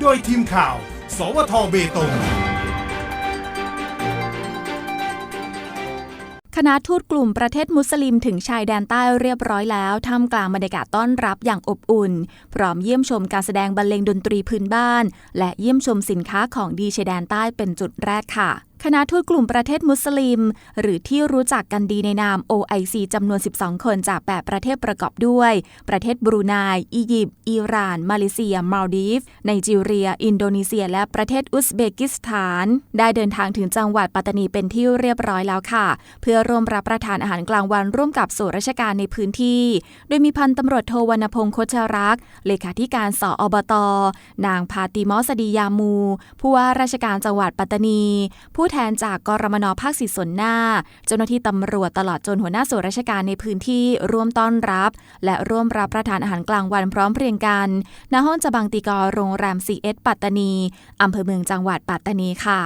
โดยทีมข่าว สวทเบตง คณะทูตกลุ่มประเทศมุสลิมถึงชายแดนใต้เรียบร้อยแล้วท่ามกลางบรรยากาศต้อนรับอย่างอบอุ่น พร้อมเยี่ยมชมการแสดงบรรเลงดนตรีพื้นบ้าน และเยี่ยมชมสินค้าของดีชายแดนใต้เป็นจุดแรกค่ะ คณะทูตกลุ่มประเทศมุสลิม หรือที่รู้จักกันดีในนาม OIC จำนวน 12 คนจาก 8 ประเทศประกอบด้วย ประเทศบรูไน อียิปต์ อิหร่าน มาเลเซีย มาลดีฟ ไนจีเรีย อินโดนีเซีย และประเทศอุซเบกิสถาน ได้เดินทางถึงจังหวัดปัตตานีเป็นที่เรียบร้อยแล้วค่ะ เพื่อร่วมรับประทานอาหารกลางวันร่วมกับส่วนราชการในพื้นที่ โดยมีพันตำรวจโทวรรณพงศ์โคชรักษ์เลขาธิการสอบต นางพาติมอสดียามู ผู้ว่าราชการจังหวัดปัตตานี ผู้แทนจากกรมนภาคสีส่วนหน้า เจ้าหน้าที่ตำรวจตลอดจนหัวหน้าส่วนราชการในพื้นที่ร่วมต้อนรับ และร่วมรับประทานอาหารกลางวันพร้อมเพรียงกันณห้องจบังติกอโรงแรมซีเอสปัตตานีอำเภอเมืองจังหวัดปัตตานีค่ะ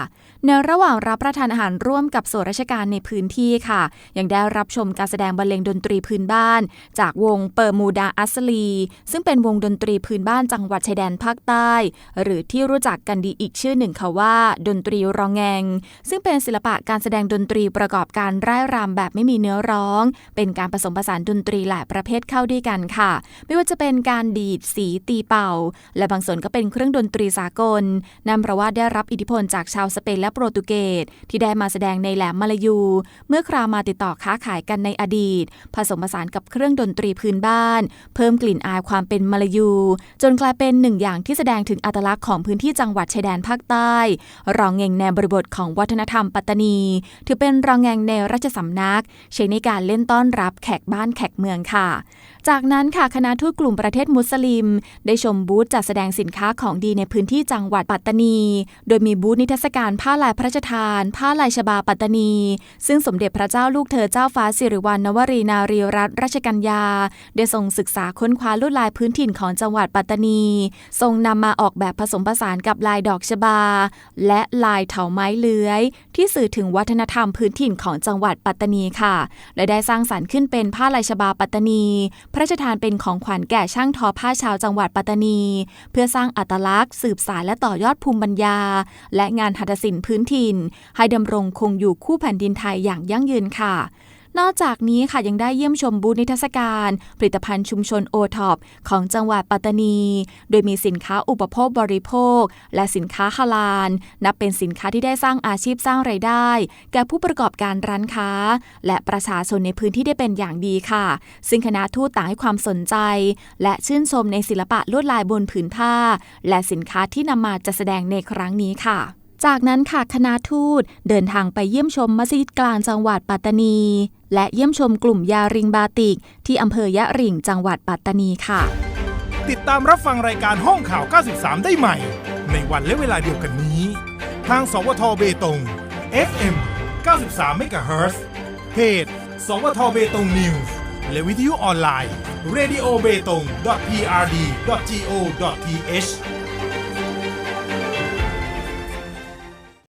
ในระหว่างรับประทานอาหารร่วมกับส่วนราชการในพื้นที่ค่ะ ยังได้รับชมการแสดงบรรเลงดนตรีพื้นบ้าน จากวงเปอร์มูดาอัสลี ซึ่งเป็นวงดนตรีพื้นบ้านจังหวัดชายแดนภาคใต้ หรือที่รู้จักกันดีอีกชื่อหนึ่งค่ะว่า ดนตรีรองแงง ซึ่งเป็นศิลปะการแสดงดนตรีประกอบการร่ายรำแบบไม่มีเนื้อร้อง เป็นการผสมผสานดนตรีหลายประเภทเข้าด้วยกันค่ะ ไม่ว่าจะเป็นการดีดสีตีเป่า และบางส่วนก็เป็นเครื่องดนตรีสากลนั่นเพราะว่าได้รับอิทธิพลจากชาวสเปนและโปรตุเกสที่ได้มาแสดงในแหลมมาลายู เมื่อคราวมาติดต่อค้าขายกันในอดีต ผสมผสานกับเครื่องดนตรีพื้นบ้าน เพิ่มกลิ่นอายความเป็นมาลายู จนกลายเป็นหนึ่งอย่างที่แสดงถึงอัตลักษณ์ของพื้นที่จังหวัดชายแดนภาคใต้รองเงงในบริบทของวัฒนธรรมปัตตานี ถือเป็นรองแงงในราชสำนัก ใช้ในการเล่นต้อนรับแขกบ้านแขกเมืองค่ะ จากนั้นค่ะคณะทูตกลุ่มประเทศมุสลิม ได้ชมบูธจัดแสดงสินค้าของดีในพื้นที่จังหวัดปัตตานี โดยมีบูธนิทรรศการผ้าลายพระราชทาน ผ้าลายชบาปัตตานี ซึ่งสมเด็จพระเจ้าลูกเธอเจ้าฟ้าสิริวัณณวรีนารีรัตนราชกัญญาได้ทรงศึกษาค้นคว้าลวดลายพื้นถิ่นของจังหวัดปัตตานี ทรงนำมาออกแบบผสมผสานกับลายดอกชบา และลายเถาไม้เลื้อย ที่สื่อถึงวัฒนธรรมพื้นถิ่นของจังหวัดปัตตานีค่ะ และได้สร้างสรรค์ขึ้นเป็นผ้าลายชบาปัตตานี พระราชทานเป็นของขวัญแก่ช่างทอผ้าชาวจังหวัดปัตตานี เพื่อสร้างอัตลักษณ์ สืบสานและต่อยอดภูมิปัญญา และงานหัตถศิลป์พื้นถิ่น ให้ดำรงคงอยู่คู่แผ่นดินไทยอย่างยั่งยืนค่ะนอกจากนี้ค่ะยังได้เยี่ยมชมบูธนิทรรศการ ผลิตภัณฑ์ชุมชนโอท็อปของจังหวัดปัตตานี โดยมีสินค้าอุปโภคบริโภค และสินค้าฮาลาลนับเป็นสินค้าที่ได้สร้างอาชีพสร้างไรายได้ แก่ผู้ประกอบการร้านค้า และประชาชนในพื้นที่ได้เป็นอย่างดีค่ะ ซึ่งคณะทูตต่างให้ความสนใจ และชื่นชมในศิลปะลวดลายบนผืนผ้า และสินค้าที่นำมาจัดแสดงในครั้งนี้ค่ะ จากนั้นค่ะคณะทูตเดินทางไปเยี่ยมชมมัสยิดกลางจังหวัดปัตตานี และเยี่ยมชมกลุ่มยาริงบาติก ที่อำเภอยะริงจังหวัดปัตตานีค่ะ ติดตามรับฟังรายการห้องข่าว 93 ได้ใหม่ ในวันและเวลาเดียวกันนี้ ทางสวทเบตง FM 93 MHz เพจ สวทเบตงนิวส์และวิทยุออนไลน์ radio b e t o n g prd go th